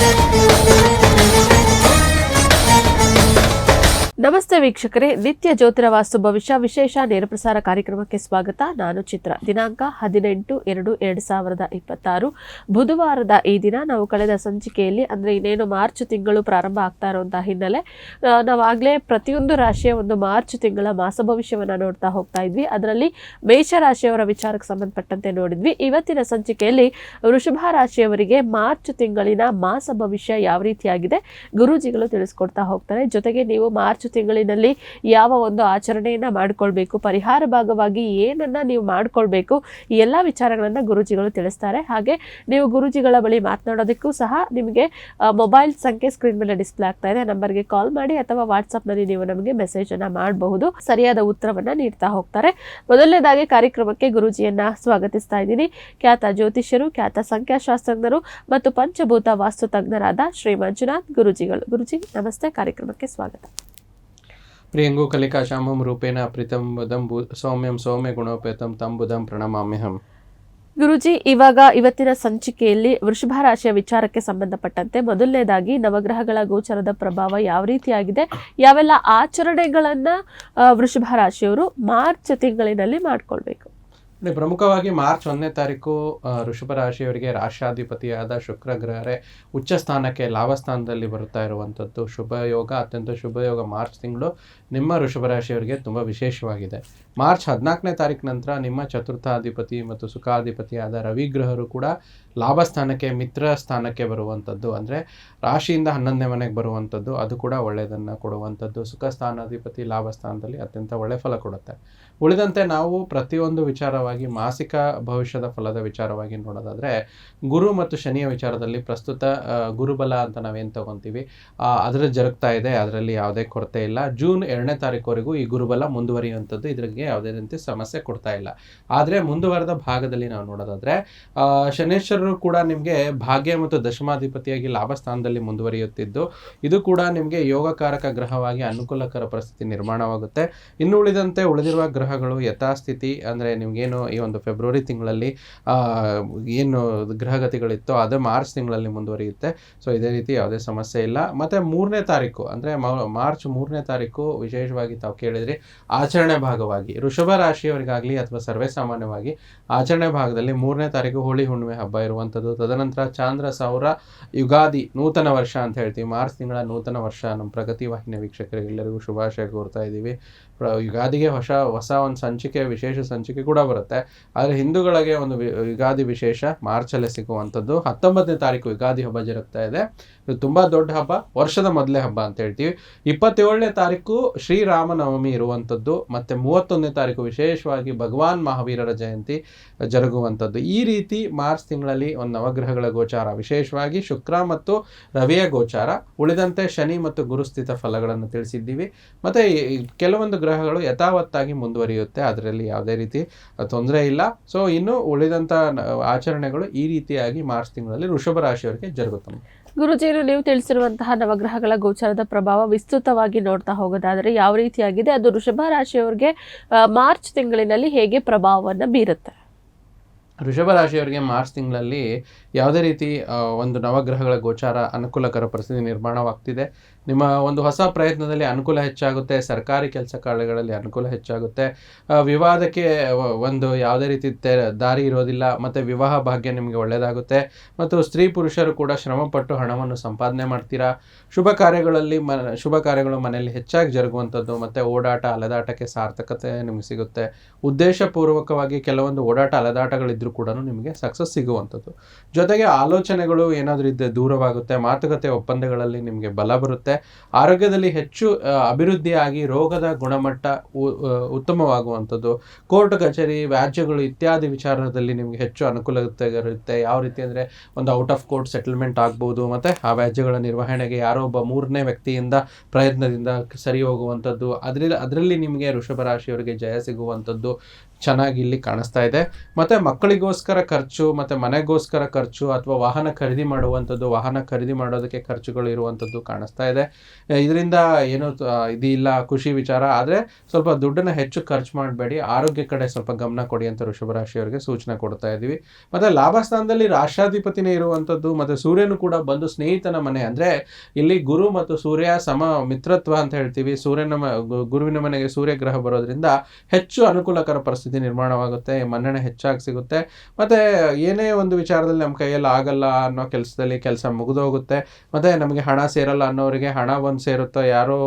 Thank you. ನಮಸ್ತೆ ವೀಕ್ಷಕರೇ, ನಿತ್ಯ ಜ್ಯೋತಿರ ವಾಸ್ತು ಭವಿಷ್ಯ, ವಿಶೇಷ ನೇರಪ್ರಸಾರ ಕಾರ್ಯಕ್ರಮಕ್ಕೆ ಸ್ವಾಗತ. ನಾನು ಚಿತ್ರ. ದಿನಾಂಕ ಹದಿನೆಂಟು ಎರಡು ಎರಡು ಸಾವಿರದ ಇಪ್ಪತ್ತಾರು. ಬುಧವಾರದ ಈ ದಿನ ನಾವು ಕಳೆದ ಸಂಚಿಕೆಯಲ್ಲಿ, ಅಂದರೆ ಇನ್ನೇನು ಮಾರ್ಚ್ ತಿಂಗಳು ಪ್ರಾರಂಭ ಆಗ್ತಾ ಇರುವಂತಹ ಹಿನ್ನೆಲೆ ನಾವಾಗಲೇ ಪ್ರತಿಯೊಂದು ರಾಶಿಯ ಒಂದು ಮಾರ್ಚ್ ತಿಂಗಳ ಮಾಸ ಭವಿಷ್ಯವನ್ನು ನೋಡ್ತಾ ಹೋಗ್ತಾ ಇದ್ವಿ. ಅದರಲ್ಲಿ ಮೇಷ ರಾಶಿಯವರ ವಿಚಾರಕ್ಕೆ ಸಂಬಂಧಪಟ್ಟಂತೆ ನೋಡಿದ್ವಿ. ಇವತ್ತಿನ ಸಂಚಿಕೆಯಲ್ಲಿ ವೃಷಭ ರಾಶಿಯವರಿಗೆ ಮಾರ್ಚ್ ತಿಂಗಳಿನ ಮಾಸ ಭವಿಷ್ಯ ಯಾವ ರೀತಿಯಾಗಿದೆ, ಗುರೂಜಿಗಳು ತಿಳಿಸ್ಕೊಡ್ತಾ ಹೋಗ್ತಾರೆ. ಜೊತೆಗೆ ನೀವು ಮಾರ್ಚ್ ತಿಂಗಳಿನಲ್ಲಿ ಯಾವ ಒಂದು ಆಚರಣೆಯನ್ನು ಮಾಡಿಕೊಳ್ಬೇಕು, ಪರಿಹಾರ ಭಾಗವಾಗಿ ಏನನ್ನ ನೀವು ಮಾಡಿಕೊಳ್ಬೇಕು, ಈ ಎಲ್ಲ ವಿಚಾರಗಳನ್ನು ಗುರುಜಿಗಳು ತಿಳಿಸ್ತಾರೆ. ಹಾಗೆ ನೀವು ಗುರುಜಿಗಳ ಬಳಿ ಮಾತನಾಡೋದಕ್ಕೂ ಸಹ ನಿಮಗೆ ಮೊಬೈಲ್ ಸಂಖ್ಯೆ ಸ್ಕ್ರೀನ್ ಮೇಲೆ ಡಿಸ್ಪ್ಲೇ ಆಗ್ತಾ ಇದೆ. ನಂಬರ್ಗೆ ಕಾಲ್ ಮಾಡಿ ಅಥವಾ ವಾಟ್ಸಪ್ನಲ್ಲಿ ನೀವು ನಮಗೆ ಮೆಸೇಜ್ ಅನ್ನ ಮಾಡಬಹುದು. ಸರಿಯಾದ ಉತ್ತರವನ್ನ ನೀಡ್ತಾ ಹೋಗ್ತಾರೆ. ಮೊದಲನೇದಾಗಿ ಕಾರ್ಯಕ್ರಮಕ್ಕೆ ಗುರೂಜಿಯನ್ನ ಸ್ವಾಗತಿಸ್ತಾ ಇದ್ದೀನಿ. ಖ್ಯಾತ ಜ್ಯೋತಿಷ್ಯರು, ಖ್ಯಾತ ಸಂಖ್ಯಾಶಾಸ್ತ್ರಜ್ಞರು ಮತ್ತು ಪಂಚಭೂತ ವಾಸ್ತು ತಜ್ಞರಾದ ಶ್ರೀ ಮಂಜುನಾಥ್ ಗುರುಜಿಗಳು. ಗುರುಜಿ, ನಮಸ್ತೆ. ಕಾರ್ಯಕ್ರಮಕ್ಕೆ ಸ್ವಾಗತ. ಪ್ರಿಯಂಗು ಕಲಿಕಾ ಶಾಮಂ ರೂಪೇಣ ಪ್ರೀತಂ ಬುಧಂ ಬು ಸೌಮ್ಯಂ ಸೌಮ್ಯ ಗುಣೋಪೇತಂ ತಂಬುದಂ ಪ್ರಣಮಾಮ್ಯಹಂ ಗುರುಜಿ, ಇವಾಗ ಇವತ್ತಿನ ಸಂಚಿಕೆಯಲ್ಲಿ ವೃಷಭ ರಾಶಿಯ ವಿಚಾರಕ್ಕೆ ಸಂಬಂಧಪಟ್ಟಂತೆ ಮೊದಲನೇದಾಗಿ ನವಗ್ರಹಗಳ ಗೋಚರದ ಪ್ರಭಾವ ಯಾವ ರೀತಿಯಾಗಿದೆ, ಯಾವೆಲ್ಲ ಆಚರಣೆಗಳನ್ನು ವೃಷಭ ರಾಶಿಯವರು ಮಾರ್ಚ್ ತಿಂಗಳಿನಲ್ಲಿ ಮಾಡ್ಕೊಳ್ಬೇಕು. ಪ್ರಮುಖವಾಗಿ ಮಾರ್ಚ್ ಒಂದನೇ ತಾರೀಕು ಋಷಭ ರಾಶಿಯವರಿಗೆ ರಾಷ್ಟ್ರಾಧಿಪತಿಯಾದ ಶುಕ್ರ ಗ್ರಹರೇ ಉಚ್ಚ ಸ್ಥಾನಕ್ಕೆ ಲಾಭ ಸ್ಥಾನದಲ್ಲಿ ಬರುತ್ತಾ ಇರುವಂಥದ್ದು. ಶುಭ ಯೋಗ, ಅತ್ಯಂತ ಶುಭ ಯೋಗ ಮಾರ್ಚ್ ತಿಂಗಳು ನಿಮ್ಮ ಋಷಭ ರಾಶಿಯವರಿಗೆ ತುಂಬ ವಿಶೇಷವಾಗಿದೆ. ಮಾರ್ಚ್ ಹದಿನಾಲ್ಕನೇ ತಾರೀಕು ನಂತರ ನಿಮ್ಮ ಚತುರ್ಥಾಧಿಪತಿ ಮತ್ತು ಸುಖಾಧಿಪತಿಯಾದ ರವಿ ಗ್ರಹರು ಕೂಡ ಲಾಭ ಸ್ಥಾನಕ್ಕೆ ಮಿತ್ರ ಸ್ಥಾನಕ್ಕೆ ಬರುವಂಥದ್ದು. ಅಂದರೆ ರಾಶಿಯಿಂದ ಹನ್ನೊಂದನೇ ಮನೆಗೆ ಬರುವಂಥದ್ದು, ಅದು ಕೂಡ ಒಳ್ಳೆಯದನ್ನು ಕೊಡುವಂಥದ್ದು. ಸುಖ ಸ್ಥಾನಾಧಿಪತಿ ಲಾಭ ಸ್ಥಾನದಲ್ಲಿ ಅತ್ಯಂತ ಒಳ್ಳೆ ಫಲ ಕೊಡುತ್ತೆ. ಉಳಿದಂತೆ ನಾವು ಪ್ರತಿಯೊಂದು ವಿಚಾರವಾಗಿ ಮಾಸಿಕ ಭವಿಷ್ಯದ ಫಲದ ವಿಚಾರವಾಗಿ ನೋಡೋದಾದರೆ, ಗುರು ಮತ್ತು ಶನಿಯ ವಿಚಾರದಲ್ಲಿ ಪ್ರಸ್ತುತ ಗುರುಬಲ ಅಂತ ನಾವೇನು ತಗೊಂತೀವಿ ಅದರ ಜರುಗ್ತಾ ಇದೆ, ಅದರಲ್ಲಿ ಯಾವುದೇ ಕೊರತೆ ಇಲ್ಲ. ಜೂನ್ ಎರಡನೇ ತಾರೀಕುವರೆಗೂ ಈ ಗುರುಬಲ ಮುಂದುವರಿಯುವಂಥದ್ದು ಇದ್ರಿಗೆ ಯಾವುದೇ ರೀತಿ ಸಮಸ್ಯೆ ಕೊಡ್ತಾ ಇಲ್ಲ. ಆದರೆ ಮುಂದುವರೆದ ಭಾಗದಲ್ಲಿ ನಾವು ನೋಡೋದಾದರೆ ಶನೇಶ್ವರರು ಕೂಡ ನಿಮಗೆ ಭಾಗ್ಯ ಮತ್ತು ದಶಮಾಧಿಪತಿಯಾಗಿ ಲಾಭ ಸ್ಥಾನದಲ್ಲಿ ಮುಂದುವರಿಯುತ್ತಿದ್ದು, ಇದು ಕೂಡ ನಿಮಗೆ ಯೋಗಕಾರಕ ಗ್ರಹವಾಗಿ ಅನುಕೂಲಕರ ಪರಿಸ್ಥಿತಿ ನಿರ್ಮಾಣವಾಗುತ್ತೆ. ಇನ್ನು ಉಳಿದಂತೆ ಉಳಿದಿರುವ ಗ್ರಹಗಳು ಯಥಾಸ್ಥಿತಿ ಅಂದರೆ ನಿಮಗೇನು ಈ ಒಂದು ಫೆಬ್ರವರಿ ತಿಂಗಳಲ್ಲಿ ಏನು ಗ್ರಹಗತಿಗಳಿತ್ತೋ ಅದು ಮಾರ್ಚ್ ತಿಂಗಳಲ್ಲಿ ಮುಂದುವರಿಯುತ್ತೆ. ಸೊ ಇದೇ ರೀತಿ ಯಾವುದೇ ಸಮಸ್ಯೆ ಇಲ್ಲ. ಮತ್ತು ಮೂರನೇ ತಾರೀಕು ಅಂದರೆ ಮಾರ್ಚ್ ಮೂರನೇ ತಾರೀಕು ವಿಶೇಷವಾಗಿ ತಾವು ಕೇಳಿದ್ರಿ, ಆಚರಣೆ ಭಾಗವಾಗಿ. ಋಷಭ ರಾಶಿಯವರಿಗಾಗಲಿ ಅಥವಾ ಸರ್ವೇ ಸಾಮಾನ್ಯವಾಗಿ ಆಚರಣೆ ಭಾಗದಲ್ಲಿ ಮೂರನೇ ತಾರೀಕು ಹೋಳಿ ಹುಣ್ಣಿಮೆ ಹಬ್ಬ ಇರುವಂಥದ್ದು. ತದನಂತರ ಚಾಂದ್ರ ಸೌರ ಯುಗಾದಿ ನೂತನ ವರ್ಷ ಅಂತ ಹೇಳ್ತೀವಿ. ಮಾರ್ಚ್ ತಿಂಗಳ ನೂತನ ವರ್ಷ ನಮ್ಮ ಪ್ರಗತಿ ವಾಹಿನಿಯ ವೀಕ್ಷಕರಿಗೆಲ್ಲರಿಗೂ ಶುಭಾಶಯ ಕೋರ್ತಾ ಇದ್ದೀವಿ. ಯುಗಾದಿಗೆ ಹೊಸ ಹೊಸ ಒಂದು ಸಂಚಿಕೆ, ವಿಶೇಷ ಸಂಚಿಕೆ ಕೂಡ ಬರುತ್ತೆ. ಆದರೆ ಹಿಂದೂಗಳಿಗೆ ಒಂದು ಯುಗಾದಿ ವಿಶೇಷ ಮಾರ್ಚಲ್ಲೇ ಸಿಗುವಂಥದ್ದು. ಹತ್ತೊಂಬತ್ತನೇ ತಾರೀಕು ಯುಗಾದಿ ಹಬ್ಬ ಜರುಗ್ತಾ ಇದೆ. ಇದು ತುಂಬ ದೊಡ್ಡ ಹಬ್ಬ. ವರ್ಷದ ಮೊದಲೇ ಹಬ್ಬ ಅಂತ ಹೇಳ್ತೀವಿ. ಇಪ್ಪತ್ತೇಳನೇ ತಾರೀಕು ಶ್ರೀರಾಮನವಮಿ ಇರುವಂಥದ್ದು. ಮತ್ತು ಮೂವತ್ತೊಂದನೇ ತಾರೀಕು ವಿಶೇಷವಾಗಿ ಭಗವಾನ್ ಮಹಾವೀರರ ಜಯಂತಿ ಜರುಗುವಂಥದ್ದು. ಈ ರೀತಿ ಮಾರ್ಚ್ ತಿಂಗಳಲ್ಲಿ ಒಂದು ನವಗ್ರಹಗಳ ಗೋಚಾರ. ವಿಶೇಷವಾಗಿ ಶುಕ್ರ ಮತ್ತು ರವಿಯ ಗೋಚಾರ. ಉಳಿದಂತೆ ಶನಿ ಮತ್ತು ಗುರುಸ್ಥಿತ ಫಲಗಳನ್ನು ತಿಳಿಸಿದ್ದೀವಿ. ಮತ್ತು ಕೆಲವೊಂದು ಕೆಲವೊಂದು ಗ್ರಹಗಳು ಯಥಾವತ್ತಾಗಿ ಮುಂದುವರಿಯುತ್ತೆ. ಅದರಲ್ಲಿ ಯಾವುದೇ ರೀತಿ ತೊಂದರೆ ಇಲ್ಲ. ಸೊ ಇನ್ನು ಉಳಿದಂಥ ಆಚರಣೆಗಳು ಈ ರೀತಿಯಾಗಿ ಮಾರ್ಚ್ ತಿಂಗಳಲ್ಲಿ ವೃಷಭ ರಾಶಿಯವರಿಗೆ ಜರುಗುತ್ತವೆ. ಗುರುಜಿಯರು ನೀವು ತಿಳಿಸಿರುವಂತಹ ನವಗ್ರಹಗಳ ಗೋಚಾರದ ಪ್ರಭಾವ ವಿಸ್ತೃತವಾಗಿ ನೋಡ್ತಾ ಹೋಗೋದಾದ್ರೆ ಯಾವ ರೀತಿಯಾಗಿದೆ? ಅದು ವೃಷಭ ರಾಶಿಯವರಿಗೆ ಮಾರ್ಚ್ ತಿಂಗಳಿನಲ್ಲಿ ಹೇಗೆ ಪ್ರಭಾವವನ್ನು ಬೀರುತ್ತೆ? ವೃಷಭ ರಾಶಿಯವರಿಗೆ ಮಾರ್ಚ್ ತಿಂಗಳಲ್ಲಿ ಯಾವುದೇ ರೀತಿ ಒಂದು ನವಗ್ರಹಗಳ ಗೋಚಾರ ಅನುಕೂಲಕರ ಪರಿಸ್ಥಿತಿ ನಿರ್ಮಾಣವಾಗ್ತಿದೆ. ನಿಮ್ಮ ಒಂದು ಹೊಸ ಪ್ರಯತ್ನದಲ್ಲಿ ಅನುಕೂಲ ಹೆಚ್ಚಾಗುತ್ತೆ, ಸರ್ಕಾರಿ ಕೆಲಸ ಕಾರ್ಯಗಳಲ್ಲಿ ಅನುಕೂಲ ಹೆಚ್ಚಾಗುತ್ತೆ. ವಿವಾದಕ್ಕೆ ಒಂದು ಯಾವುದೇ ರೀತಿ ದಾರಿ ಇರೋದಿಲ್ಲ, ಮತ್ತು ವಿವಾಹ ಭಾಗ್ಯ ನಿಮಗೆ ಒಳ್ಳೆಯದಾಗುತ್ತೆ ಮತ್ತು ಸ್ತ್ರೀ ಪುರುಷರು ಕೂಡ ಶ್ರಮಪಟ್ಟು ಹಣವನ್ನು ಸಂಪಾದನೆ ಮಾಡ್ತೀರಾ? ಶುಭ ಕಾರ್ಯಗಳಲ್ಲಿ ಮ, ಶುಭ ಕಾರ್ಯಗಳು ಮನೆಯಲ್ಲಿ ಹೆಚ್ಚಾಗಿ ಜರುಗುವಂಥದ್ದು, ಮತ್ತು ಓಡಾಟ, ಅಲೆದಾಟಕ್ಕೆ ಸಾರ್ಥಕತೆ ನಿಮಗೆ ಸಿಗುತ್ತೆ. ಉದ್ದೇಶಪೂರ್ವಕವಾಗಿ ಕೆಲವೊಂದು ಓಡಾಟ ಅಲೆದಾಟಗಳಿದ್ದರೂ ಕೂಡ ನಿಮಗೆ ಸಕ್ಸಸ್ ಸಿಗುವಂಥದ್ದು. ಜೊತೆಗೆ ಆಲೋಚನೆಗಳು ಏನಾದರೂ ಇದ್ದರೆ ದೂರವಾಗುತ್ತೆ, ಮಾತುಕತೆ ಒಪ್ಪಂದಗಳಲ್ಲಿ ನಿಮಗೆ ಬಲ ಬರುತ್ತೆ. ಆರೋಗ್ಯದಲ್ಲಿ ಹೆಚ್ಚು ಅಭಿವೃದ್ಧಿಯಾಗಿ ರೋಗದ ಗುಣಮಟ್ಟ ಉತ್ತಮವಾಗುವಂಥದ್ದು. ಕೋರ್ಟ್, ಕಚೇರಿ, ವ್ಯಾಜ್ಯಗಳು ಇತ್ಯಾದಿ ವಿಚಾರದಲ್ಲಿ ನಿಮಗೆ ಹೆಚ್ಚು ಅನುಕೂಲತೆ ಇರುತ್ತೆ ಯಾವ ರೀತಿ ಅಂದರೆ ಒಂದು ಔಟ್ ಆಫ್ ಕೋರ್ಟ್ ಸೆಟಲ್ಮೆಂಟ್ ಆಗ್ಬೋದು, ಮತ್ತು ಆ ವ್ಯಾಜ್ಯಗಳ ನಿರ್ವಹಣೆಗೆ ಯಾರೋ ಒಬ್ಬ ಮೂರನೇ ವ್ಯಕ್ತಿಯಿಂದ ಪ್ರಯತ್ನದಿಂದ ಸರಿ ಹೋಗುವಂಥದ್ದು. ಅದರಲ್ಲಿ ಅದರಲ್ಲಿ ನಿಮಗೆ ವೃಷಭ ರಾಶಿಯವರಿಗೆ ಜಯ ಸಿಗುವಂಥದ್ದು. ಚೆನ್ನಾಗಿ ಇಲ್ಲಿ ಕಾಣಿಸ್ತಾ ಇದೆ. ಮತ್ತು ಮಕ್ಕಳಿಗೋಸ್ಕರ ಖರ್ಚು, ಮತ್ತು ಮನೆಗೋಸ್ಕರ ಖರ್ಚು ಅಥವಾ ವಾಹನ ಖರೀದಿ ಮಾಡುವಂಥದ್ದು, ವಾಹನ ಖರೀದಿ ಮಾಡೋದಕ್ಕೆ ಖರ್ಚುಗಳು ಇರುವಂಥದ್ದು ಕಾಣಿಸ್ತಾ ಇದೆ. ಇದರಿಂದ ಏನು ಇದಿಲ್ಲ, ಖುಷಿ ವಿಚಾರ. ಆದರೆ ಸ್ವಲ್ಪ ದುಡ್ಡನ್ನು ಹೆಚ್ಚು ಖರ್ಚು ಮಾಡಬೇಡಿ. ಆರೋಗ್ಯ ಕಡೆ ಸ್ವಲ್ಪ ಗಮನ ಕೊಡಿ ಅಂತ ವೃಷಭ ರಾಶಿಯವರಿಗೆ ಸೂಚನೆ ಕೊಡ್ತಾ ಇದ್ದೀವಿ. ಮತ್ತು ಲಾಭಸ್ಥಾನದಲ್ಲಿ ರಾಷ್ಟ್ರಾಧಿಪತಿನೇ ಇರುವಂಥದ್ದು, ಮತ್ತು ಸೂರ್ಯನು ಕೂಡ ಬಂದು ಸ್ನೇಹಿತನ ಮನೆ. ಅಂದರೆ ಇಲ್ಲಿ ಗುರು ಮತ್ತು ಸೂರ್ಯ ಸಮ ಮಿತ್ರತ್ವ ಅಂತ ಹೇಳ್ತೀವಿ. ಸೂರ್ಯನ ಗುರುವಿನ ಮನೆಗೆ ಸೂರ್ಯ ಗ್ರಹ ಬರೋದ್ರಿಂದ ಹೆಚ್ಚು ಅನುಕೂಲಕರ ಪರಿಸ್ಥಿತಿ ನಿರ್ಮಾಣವಾಗುತ್ತೆ, ಮನ್ನಣೆ ಹೆಚ್ಚಾಗಿ ಸಿಗುತ್ತೆ. ಮತ್ತು ಏನೇ ಒಂದು ವಿಚಾರದಲ್ಲಿ ನಮ್ಮ ಕೈಯಲ್ಲಿ ಆಗಲ್ಲ ಅನ್ನೋ ಕೆಲಸದಲ್ಲಿ ಕೆಲಸ ಮುಗಿದೋಗುತ್ತೆ. ಮತ್ತು ನಮಗೆ ಹಣ ಸೇರಲ್ಲ ಅನ್ನೋರಿಗೆ ಹಣ ಒಂದು ಸೇರುತ್ತೋ, ಯಾರೋ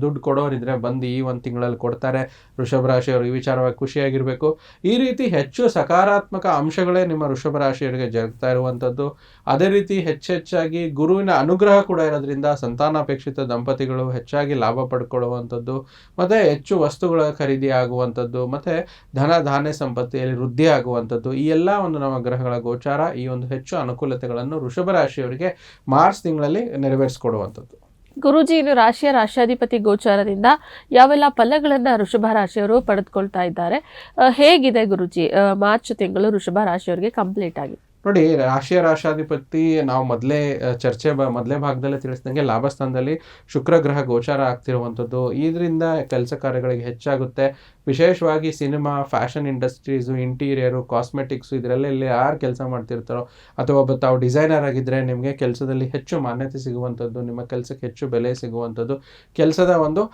ದುಡ್ಡು ಕೊಡೋರಿದ್ರೆ ಬಂದು ಈ ಒಂದು ತಿಂಗಳಲ್ಲಿ ಕೊಡ್ತಾರೆ. ವೃಷಭ ರಾಶಿಯವರು ಈ ವಿಚಾರವಾಗಿ ಖುಷಿಯಾಗಿರಬೇಕು. ಈ ರೀತಿ ಹೆಚ್ಚು ಸಕಾರಾತ್ಮಕ ಅಂಶಗಳೇ ನಿಮ್ಮ ವೃಷಭ ರಾಶಿಯವರಿಗೆ ಜರುಗ್ತಾ ಇರುವಂಥದ್ದು. ಅದೇ ರೀತಿ ಹೆಚ್ಚೆಚ್ಚಾಗಿ ಗುರುವಿನ ಅನುಗ್ರಹ ಕೂಡ ಇರೋದ್ರಿಂದ ಸಂತಾನಾಪೇಕ್ಷಿತ ದಂಪತಿಗಳು ಹೆಚ್ಚಾಗಿ ಲಾಭ ಪಡ್ಕೊಳ್ಳುವಂಥದ್ದು, ಮತ್ತು ಹೆಚ್ಚು ವಸ್ತುಗಳ ಖರೀದಿ ಆಗುವಂಥದ್ದು, ಮತ್ತು ಧನ ಧಾನ್ಯ ಸಂಪತ್ತಿಯಲ್ಲಿ ವೃದ್ಧಿ ಆಗುವಂಥದ್ದು, ಈ ಎಲ್ಲ ಒಂದು ನಮ್ಮ ಗ್ರಹಗಳ ಗೋಚಾರ, ಈ ಒಂದು ಹೆಚ್ಚು ಅನುಕೂಲತೆಗಳನ್ನು ವೃಷಭ ರಾಶಿಯವರಿಗೆ ಮಾರ್ಚ್ ತಿಂಗಳಲ್ಲಿ ನೆರವೇರಿಸಿಕೊಡುವಂಥದ್ದು. ಗುರುಜಿ ಇನ್ನು ರಾಶಿಯ ರಾಷ್ಟ್ರಾಧಿಪತಿ ಗೋಚಾರದಿಂದ ಯಾವೆಲ್ಲ ಫಲಗಳನ್ನು ವೃಷಭ ರಾಶಿಯವರು ಪಡೆದುಕೊಳ್ತಾ ಇದ್ದಾರೆ? ಹೇಗಿದೆ ಗುರುಜಿ? ಮಾರ್ಚ್ ತಿಂಗಳು ವೃಷಭ ರಾಶಿಯವರಿಗೆ ಕಂಪ್ಲೀಟ್ ಆಗಿ. ನೋಡಿ, ರಾಷ್ಟ್ರೀಯ ರಾಶಾಧಿಪತಿ ನಾವು ಮೊದಲೇ ಚರ್ಚೆ ಬ, ಮೊದಲೇ ಭಾಗದಲ್ಲೇ ತಿಳಿಸಿದಂಗೆ ಲಾಭಸ್ಥಾನದಲ್ಲಿ ಶುಕ್ರ ಗ್ರಹ ಗೋಚಾರ ಆಗ್ತಿರುವಂಥದ್ದು. ಇದರಿಂದ ಕೆಲಸ ಕಾರ್ಯಗಳಿಗೆ ಹೆಚ್ಚಾಗುತ್ತೆ. ವಿಶೇಷವಾಗಿ cinema, fashion industries, interiors, cosmetics ಇದರಲ್ಲೆಲ್ಲಿ ಯಾರು ಕೆಲಸ ಮಾಡ್ತಿರ್ತಾರೋ ಅಥವಾ ಒಬ್ಬ ತಾವು ಡಿಸೈನರ್ ಆಗಿದ್ದರೆ ನಿಮಗೆ ಕೆಲಸದಲ್ಲಿ ಹೆಚ್ಚು ಮಾನ್ಯತೆ ಸಿಗುವಂಥದ್ದು, ನಿಮ್ಮ ಕೆಲಸಕ್ಕೆ ಹೆಚ್ಚು ಬೆಲೆ ಸಿಗುವಂಥದ್ದು, ಕೆಲಸದ ಒಂದು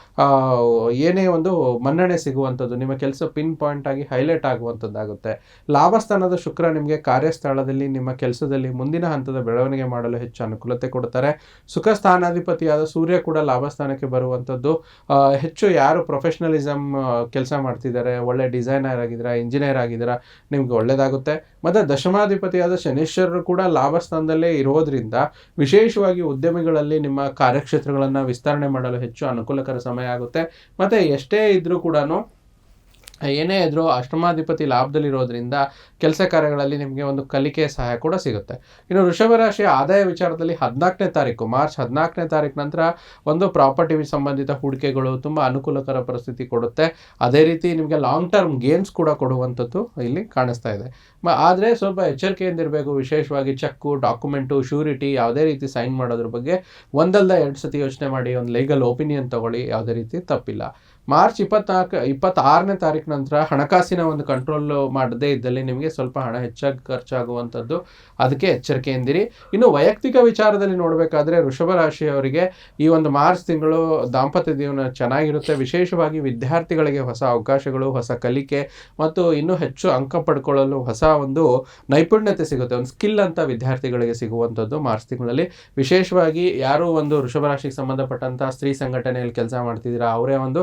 ಏನೇ ಒಂದು ಮನ್ನಣೆ ಸಿಗುವಂಥದ್ದು, ನಿಮ್ಮ ಕೆಲಸ ಪಿನ್ ಪಾಯಿಂಟ್ ಆಗಿ ಹೈಲೈಟ್ ಆಗುವಂಥದ್ದಾಗುತ್ತೆ. ಲಾಭಸ್ಥಾನದ ಶುಕ್ರ ನಿಮಗೆ ಕಾರ್ಯಸ್ಥಳದಲ್ಲಿ, ನಿಮ್ಮ ಕೆಲಸದಲ್ಲಿ ಮುಂದಿನ ಹಂತದ ಬೆಳವಣಿಗೆ ಮಾಡಲು ಹೆಚ್ಚು ಅನುಕೂಲತೆ ಕೊಡ್ತಾರೆ ಸುಖ ಸ್ಥಾನಾಧಿಪತಿಯಾದ ಸೂರ್ಯ ಕೂಡ ಲಾಭಸ್ಥಾನಕ್ಕೆ ಬರುವಂಥದ್ದು. ಹೆಚ್ಚು ಯಾರು ಪ್ರೊಫೆಷನಲಿಸಮ್ ಕೆಲಸ ಮಾಡ್ತಿದ್ದಾರೆ, ಒಳ್ಳೆ ಡಿಸೈನರ್ ಆಗಿದ್ದೀರಾ ಇಂಜಿನಿಯರ್ ಆಗಿದ್ದೀರಾ, ನಿಮ್ಗೆ ಒಳ್ಳೇದಾಗುತ್ತೆ. ಮತ್ತು ದಶಮಾಧಿಪತಿಯಾದ ಶನೀಶ್ವರರು ಕೂಡ ಲಾಭಸ್ಥಾನದಲ್ಲೇ ಇರೋದ್ರಿಂದ ವಿಶೇಷವಾಗಿ ಉದ್ಯಮಿಗಳಲ್ಲಿ ನಿಮ್ಮ ಕಾರ್ಯಕ್ಷೇತ್ರಗಳನ್ನು ವಿಸ್ತರಣೆ ಮಾಡಲು ಹೆಚ್ಚು ಅನುಕೂಲಕರ ಸಮಯ ಆಗುತ್ತೆ. ಮತ್ತು ಎಷ್ಟೇ ಇದ್ದರೂ ಕೂಡ ಏನೇ ಇದ್ರೂ ಅಷ್ಟಮಾಧಿಪತಿ ಲಾಭದಲ್ಲಿರೋದ್ರಿಂದ ಕೆಲಸ ಕಾರ್ಯಗಳಲ್ಲಿ ನಿಮಗೆ ಒಂದು ಕಲಿಕೆ ಸಹಾಯ ಕೂಡ ಸಿಗುತ್ತೆ. ಇನ್ನು ವೃಷಭ ರಾಶಿಯ ಆದಾಯ ವಿಚಾರದಲ್ಲಿ ಹದಿನಾಲ್ಕನೇ ತಾರೀಕು, ಮಾರ್ಚ್ ಹದಿನಾಲ್ಕನೇ ತಾರೀಕು ನಂತರ ಒಂದು ಪ್ರಾಪರ್ಟಿ ಸಂಬಂಧಿತ ಹೂಡಿಕೆಗಳು ತುಂಬ ಅನುಕೂಲಕರ ಪರಿಸ್ಥಿತಿ ಕೊಡುತ್ತೆ. ಅದೇ ರೀತಿ ನಿಮಗೆ ಲಾಂಗ್ ಟರ್ಮ್ ಗೇನ್ಸ್ ಕೂಡ ಕೊಡುವಂಥದ್ದು ಇಲ್ಲಿ ಕಾಣಿಸ್ತಾ ಇದೆ. ಆದರೆ ಸ್ವಲ್ಪ ಎಚ್ಚರಿಕೆಯಿಂದ ಇರಬೇಕು. ವಿಶೇಷವಾಗಿ ಚೆಕ್ಕು, ಡಾಕ್ಯುಮೆಂಟು, ಶ್ಯೂರಿಟಿ ಯಾವುದೇ ರೀತಿ ಸೈನ್ ಮಾಡೋದ್ರ ಬಗ್ಗೆ ಒಂದಲ್ಲ ಎರಡು ಸತಿ ಯೋಚನೆ ಮಾಡಿ, ಒಂದು ಲೀಗಲ್ ಒಪಿನಿಯನ್ ತಗೊಳ್ಳಿ. ಯಾವುದೇ ರೀತಿ ತಪ್ಪಿಲ್ಲ. ಮಾರ್ಚ್ ಇಪ್ಪತ್ನಾಲ್ಕು, ಇಪ್ಪತ್ತಾರನೇ ತಾರೀಕು ನಂತರ ಹಣಕಾಸಿನ ಒಂದು ಕಂಟ್ರೋಲ್ ಮಾಡದೇ ಇದ್ದಲ್ಲಿ ನಿಮಗೆ ಸ್ವಲ್ಪ ಹಣ ಹೆಚ್ಚಾಗಿ ಖರ್ಚಾಗುವಂಥದ್ದು ಅದಕ್ಕೆ ಎಚ್ಚರಿಕೆಯಿಂದಿರಿ ಇನ್ನು ವೈಯಕ್ತಿಕ ವಿಚಾರದಲ್ಲಿ ನೋಡಬೇಕಾದ್ರೆ ವೃಷಭ ರಾಶಿಯವರಿಗೆ ಈ ಒಂದು ಮಾರ್ಚ್ ತಿಂಗಳು ದಾಂಪತ್ಯ ಜೀವನ ಚೆನ್ನಾಗಿರುತ್ತೆ. ವಿಶೇಷವಾಗಿ ವಿದ್ಯಾರ್ಥಿಗಳಿಗೆ ಹೊಸ ಅವಕಾಶಗಳು, ಹೊಸ ಕಲಿಕೆ ಮತ್ತು ಇನ್ನೂ ಹೆಚ್ಚು ಅಂಕ ಪಡ್ಕೊಳ್ಳಲು ಹೊಸ ಒಂದು ನೈಪುಣ್ಯತೆ ಸಿಗುತ್ತೆ. ಒಂದು ಸ್ಕಿಲ್ ಅಂತ ವಿದ್ಯಾರ್ಥಿಗಳಿಗೆ ಸಿಗುವಂಥದ್ದು ಮಾರ್ಚ್ ತಿಂಗಳಲ್ಲಿ. ವಿಶೇಷವಾಗಿ ಯಾರು ಒಂದು ವೃಷಭ ರಾಶಿಗೆ ಸಂಬಂಧಪಟ್ಟಂಥ ಸ್ತ್ರೀ ಸಂಘಟನೆಯಲ್ಲಿ ಕೆಲಸ ಮಾಡ್ತಿದ್ದೀರಾ, ಅವರೇ ಒಂದು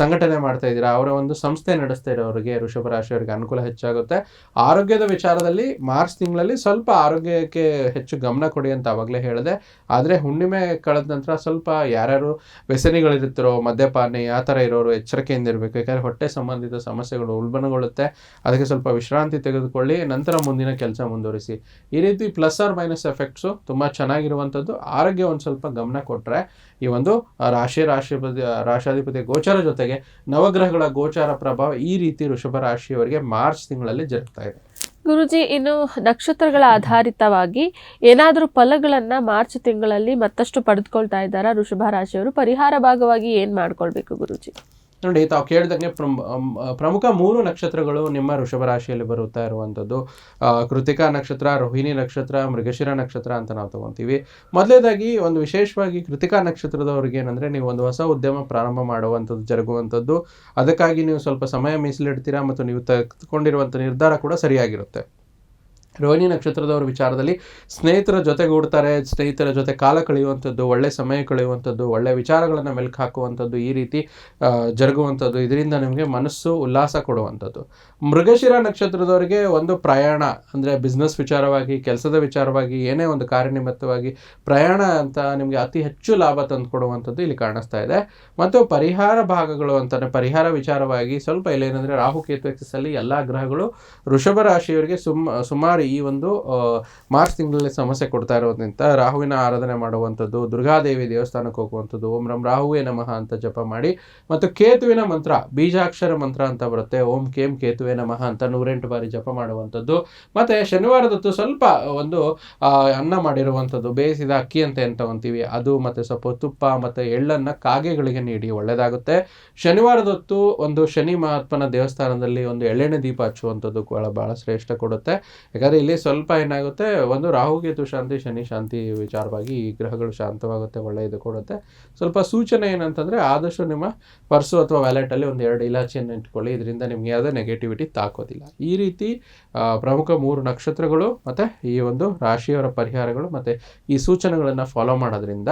ಸಂಘಟನೆ ಮಾಡ್ತಾ ಇದ್ದೀರಾ, ಅವರ ಒಂದು ಸಂಸ್ಥೆ ನಡೆಸ್ತಾ ಇರೋರಿಗೆ ಋಷಭ ರಾಶಿಯವರಿಗೆ ಅನುಕೂಲ ಹೆಚ್ಚಾಗುತ್ತೆ. ಆರೋಗ್ಯದ ವಿಚಾರದಲ್ಲಿ ಮಾರ್ಚ್ ತಿಂಗಳಲ್ಲಿ ಸ್ವಲ್ಪ ಆರೋಗ್ಯಕ್ಕೆ ಹೆಚ್ಚು ಗಮನ ಕೊಡಿ ಅಂತ ಅವಾಗಲೇ ಹೇಳಿದೆ. ಆದರೆ ಹುಣ್ಣಿಮೆ ಕಳೆದ ನಂತರ ಸ್ವಲ್ಪ ಯಾರ್ಯಾರು ವ್ಯಸನಿಗಳಿರ್ತಾರೋ ಮದ್ಯಪಾನಿ, ಆ ಥರ ಇರೋರು ಎಚ್ಚರಿಕೆಯಿಂದ ಇರಬೇಕು. ಯಾಕಂದರೆ ಹೊಟ್ಟೆ ಸಂಬಂಧಿತ ಸಮಸ್ಯೆಗಳು ಉಲ್ಬಣಗೊಳ್ಳುತ್ತೆ. ಅದಕ್ಕೆ ಸ್ವಲ್ಪ ವಿಶ್ರಾಂತಿ ತೆಗೆದುಕೊಳ್ಳಿ, ನಂತರ ಮುಂದಿನ ಕೆಲಸ ಮುಂದುವರಿಸಿ. ಈ ರೀತಿ ಪ್ಲಸ್ ಆರ್ ಮೈನಸ್ ಎಫೆಕ್ಟ್ಸು ತುಂಬ ಚೆನ್ನಾಗಿರುವಂಥದ್ದು. ಆರೋಗ್ಯ ಒಂದು ಸ್ವಲ್ಪ ಗಮನ ಕೊಟ್ಟರೆ ಈ ಒಂದು ರಾಶಿ ರಾಶಿಪತಿ ರಾಶಾಧಿಪತಿ ಗೋಚಾರ ಜೊತೆಗೆ ನವಗ್ರಹಗಳ ಗೋಚಾರ ಪ್ರಭಾವ ಈ ರೀತಿ ವೃಷಭ ರಾಶಿಯವರಿಗೆ ಮಾರ್ಚ್ ತಿಂಗಳಲ್ಲಿ ಜರುಗ್ತಾ ಇದೆ. ಗುರುಜಿ, ಇನ್ನು ನಕ್ಷತ್ರಗಳ ಆಧಾರಿತವಾಗಿ ಏನಾದರೂ ಫಲಗಳನ್ನ ಮಾರ್ಚ್ ತಿಂಗಳಲ್ಲಿ ಮತ್ತಷ್ಟು ಪಡೆದುಕೊಳ್ತಾ ಇದ್ದಾರಾ ವೃಷಭ ರಾಶಿಯವರು? ಪರಿಹಾರ ಭಾಗವಾಗಿ ಏನ್ ಮಾಡ್ಕೊಳ್ಬೇಕು ಗುರುಜಿ? ನೋಡಿ, ತಾವು ಕೇಳಿದಂಗೆ ಪ್ರಮ್ ಪ್ರಮುಖ ಮೂರು ನಕ್ಷತ್ರಗಳು ನಿಮ್ಮ ಋಷಭ ರಾಶಿಯಲ್ಲಿ ಬರುತ್ತಾ ಇರುವಂಥದ್ದು. ಕೃತಿಕಾ ನಕ್ಷತ್ರ, ರೋಹಿಣಿ ನಕ್ಷತ್ರ, ಮೃಗಶಿರ ನಕ್ಷತ್ರ ಅಂತ ನಾವು ತಗೊತೀವಿ. ಮೊದಲೇದಾಗಿ ಒಂದು ವಿಶೇಷವಾಗಿ ಕೃತಿಕಾ ನಕ್ಷತ್ರದವ್ರಿಗೆ ಏನಂದರೆ, ನೀವು ಒಂದು ಹೊಸ ಉದ್ಯಮ ಪ್ರಾರಂಭ ಮಾಡುವಂಥದ್ದು, ಜರುಗುವಂಥದ್ದು. ಅದಕ್ಕಾಗಿ ನೀವು ಸ್ವಲ್ಪ ಸಮಯ ಮೀಸಲಿಡ್ತೀರಾ ಮತ್ತು ನೀವು ತೆಗೆದುಕೊಂಡಿರುವಂಥ ನಿರ್ಧಾರ ಕೂಡ ಸರಿಯಾಗಿರುತ್ತೆ. ರೋಹಿಣಿ ನಕ್ಷತ್ರದವರ ವಿಚಾರದಲ್ಲಿ ಸ್ನೇಹಿತರ ಜೊತೆಗೂಡ್ತಾರೆ ಸ್ನೇಹಿತರ ಜೊತೆ ಕಾಲ ಕಳೆಯುವಂಥದ್ದು, ಒಳ್ಳೆ ಸಮಯ ಕಳೆಯುವಂಥದ್ದು, ಒಳ್ಳೆ ವಿಚಾರಗಳನ್ನು ಮೆಲುಕು ಹಾಕುವಂಥದ್ದು ಈ ರೀತಿ ಜರುಗುವಂಥದ್ದು. ಇದರಿಂದ ನಿಮಗೆ ಮನಸ್ಸು ಉಲ್ಲಾಸ ಕೊಡುವಂಥದ್ದು. ಮೃಗಶಿರ ನಕ್ಷತ್ರದವರಿಗೆ ಒಂದು ಪ್ರಯಾಣ, ಅಂದರೆ ಬಿಸ್ನೆಸ್ ವಿಚಾರವಾಗಿ, ಕೆಲಸದ ವಿಚಾರವಾಗಿ, ಏನೇ ಒಂದು ಕಾರ್ಯನಿಮಿತ್ತವಾಗಿ ಪ್ರಯಾಣ ಅಂತ ನಿಮಗೆ ಅತಿ ಹೆಚ್ಚು ಲಾಭ ತಂದು ಕೊಡುವಂಥದ್ದು ಇಲ್ಲಿ ಕಾಣಿಸ್ತಾ ಇದೆ. ಮತ್ತು ಪರಿಹಾರ ಭಾಗಗಳು ಅಂತಾನೆ, ಪರಿಹಾರ ವಿಚಾರವಾಗಿ ಸ್ವಲ್ಪ ಇಲ್ಲೇನಂದರೆ ರಾಹುಕೇತು ಎಕ್ಸಸ್ಸಲ್ಲಿ ಎಲ್ಲ ಗ್ರಹಗಳು ವೃಷಭ ರಾಶಿಯವರಿಗೆ ಸುಮ್, ಸುಮಾರು ನೋಡಿ, ಈ ಒಂದು ಮಾರ್ಚ್ ತಿಂಗಳಲ್ಲಿ ಸಮಸ್ಯೆ ಕೊಡ್ತಾ ಇರೋದ್ರಿಂದ ರಾಹುವಿನ ಆರಾಧನೆ ಮಾಡುವಂಥದ್ದು, ದುರ್ಗಾದೇವಿ ದೇವಸ್ಥಾನಕ್ಕೆ ಹೋಗುವಂಥದ್ದು, ಓಂ ರಂ ರಾಹುವೇ ನಮಃ ಅಂತ ಜಪ ಮಾಡಿ, ಮತ್ತು ಕೇತುವಿನ ಮಂತ್ರ, ಬೀಜಾಕ್ಷರ ಮಂತ್ರ ಅಂತ ಬರುತ್ತೆ, ಓಂ ಕೇಂ ಕೇತುವೆ ನಮಃ ಅಂತ ನೂರೆಂಟು ಬಾರಿ ಜಪ ಮಾಡುವಂಥದ್ದು, ಮತ್ತೆ ಶನಿವಾರದತ್ತು ಸ್ವಲ್ಪ ಒಂದು ಅನ್ನ ಮಾಡಿರುವಂಥದ್ದು, ಬೇಯಿಸಿದ ಅಕ್ಕಿ ಅಂತ ಅಂತೀವಿ ಅದು ಮತ್ತೆ ಸ್ವಲ್ಪ ತುಪ್ಪ ಮತ್ತೆ ಎಳ್ಳನ್ನ ಕಾಗೆಗಳಿಗೆ ನೀಡಿ ಒಳ್ಳೆಯದಾಗುತ್ತೆ. ಶನಿವಾರದೊತ್ತು ಒಂದು ಶನಿ ಮಹಾತ್ಮನ ದೇವಸ್ಥಾನದಲ್ಲಿ ಒಂದು ಎಳ್ಳೆಣ್ಣೆ ದೀಪ ಹಚ್ಚುವಂಥದ್ದು ಬಹಳ ಶ್ರೇಷ್ಠ ಕೊಡುತ್ತೆ. ಯಾಕಂದ್ರೆ ಇಲ್ಲಿ ಸ್ವಲ್ಪ ಏನಾಗುತ್ತೆ, ಒಂದು ರಾಹುಕೇತು ಶಾಂತಿ, ಶನಿ, ಶಾಂತಿ ವಿಚಾರವಾಗಿ ಈ ಗ್ರಹಗಳು ಶಾಂತವಾಗುತ್ತೆ ಒಳ್ಳೆಯದು ಕೊಡುತ್ತೆ. ಸ್ವಲ್ಪ ಸೂಚನೆ ಏನಂತಂದರೆ, ಆದಷ್ಟು ನಿಮ್ಮ ಪರ್ಸು ಅಥವಾ ವ್ಯಾಲೆಟಲ್ಲಿ ಒಂದು ಎರಡು ಇಲಾಚಿಯನ್ನು ಇಟ್ಕೊಳ್ಳಿ. ಇದರಿಂದ ನಿಮಗೆ ಯಾವುದೇ ನೆಗೆಟಿವಿಟಿ ತಾಕೋದಿಲ್ಲ. ಈ ರೀತಿ ಪ್ರಮುಖ ಮೂರು ನಕ್ಷತ್ರಗಳು ಮತ್ತು ಈ ಒಂದು ರಾಶಿಯವರ ಪರಿಹಾರಗಳು ಮತ್ತು ಈ ಸೂಚನೆಗಳನ್ನು ಫಾಲೋ ಮಾಡೋದ್ರಿಂದ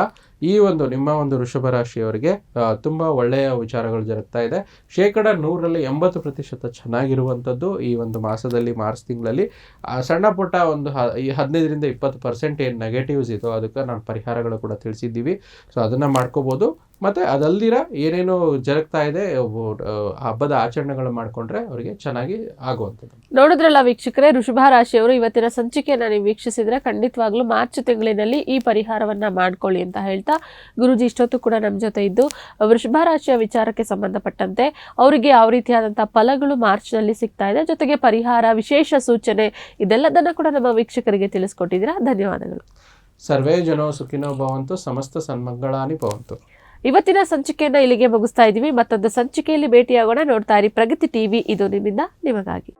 ಈ ಒಂದು ನಿಮ್ಮ ಒಂದು ವೃಷಭ ರಾಶಿಯವರಿಗೆ ತುಂಬ ಒಳ್ಳೆಯ ವಿಚಾರಗಳು ಜರುಗ್ತಾ ಇದೆ. ಶೇಕಡ ನೂರರಲ್ಲಿ ಎಂಬತ್ತು ಪ್ರತಿಶತ ಚೆನ್ನಾಗಿರುವಂಥದ್ದು ಈ ಒಂದು ಮಾಸದಲ್ಲಿ, ಮಾರ್ಚ್ ತಿಂಗಳಲ್ಲಿ. ಸಣ್ಣ ಪುಟ್ಟ ಒಂದು ಈ ಹದಿನೈದರಿಂದ ಇಪ್ಪತ್ತು ಪರ್ಸೆಂಟ್ ಏನು ನೆಗೆಟಿವ್ಸ್ ಇತ್ತು, ಅದಕ್ಕೆ ನಾನು ಪರಿಹಾರಗಳು ಕೂಡ ತಿಳಿಸಿದ್ದೀವಿ. ಸೊ ಅದನ್ನು ಮಾಡ್ಕೋಬಹುದು ಮತ್ತೆ ಅದಲ್ದಿರ ಏನೇನು ಜರುಗ್ತಾ ಇದೆ ಹಬ್ಬದ ಆಚರಣೆಗಳು ಮಾಡ್ಕೊಂಡ್ರೆ ಅವರಿಗೆ ಚೆನ್ನಾಗಿ ಆಗುವಂಥದ್ದು. ನೋಡಿದ್ರಲ್ಲ ವೀಕ್ಷಕರೇ ಋಷಭ ರಾಶಿಯವರು ಇವತ್ತಿನ ಸಂಚಿಕೆಯನ್ನ ನೀವು ವೀಕ್ಷಿಸಿದ್ರೆ ಖಂಡಿತವಾಗ್ಲೂ ಮಾರ್ಚ್ ತಿಂಗಳಿನಲ್ಲಿ ಈ ಪರಿಹಾರವನ್ನ ಮಾಡ್ಕೊಳ್ಳಿ ಅಂತ ಹೇಳ್ತಾ ಗುರುಜಿ ಇಷ್ಟೊತ್ತು ಕೂಡ ನಮ್ಮ ಜೊತೆ ಇದ್ದು ವೃಷಭ ರಾಶಿಯ ವಿಚಾರಕ್ಕೆ ಸಂಬಂಧಪಟ್ಟಂತೆ ಅವರಿಗೆ ಯಾವ ರೀತಿಯಾದಂತಹ ಫಲಗಳು ಮಾರ್ಚ್ನಲ್ಲಿ ಸಿಗ್ತಾ ಇದೆ ಜೊತೆಗೆ ಪರಿಹಾರ ವಿಶೇಷ ಸೂಚನೆ ಇದೆಲ್ಲದನ್ನ ಕೂಡ ನಮ್ಮ ವೀಕ್ಷಕರಿಗೆ ತಿಳಿಸ್ಕೊಟ್ಟಿದ್ದೀರಾ? ಧನ್ಯವಾದಗಳು. ಸರ್ವೇ ಜನೋ ಸುಖಿನೋ ಭವಂತು ಸಮಸ್ತ ಸನ್ಮಂಗಳಾನಿ ಭವಂತು. ಇವತ್ತಿನ ಸಂಚಿಕೆಯನ್ನ ಇಲ್ಲಿಗೆ ಮುಗಿಸ್ತಾ ಇದ್ದೀವಿ. ಮತ್ತೊಂದು ಸಂಚಿಕೆಯಲ್ಲಿ ಭೇಟಿಯಾಗೋಣ. ನೋಡ್ತಾ ಇರಿ ಪ್ರಗತಿ ಟಿವಿ. ಇದು ನಿಮ್ಮಿಂದ, ನಿಮಗಾಗಿ.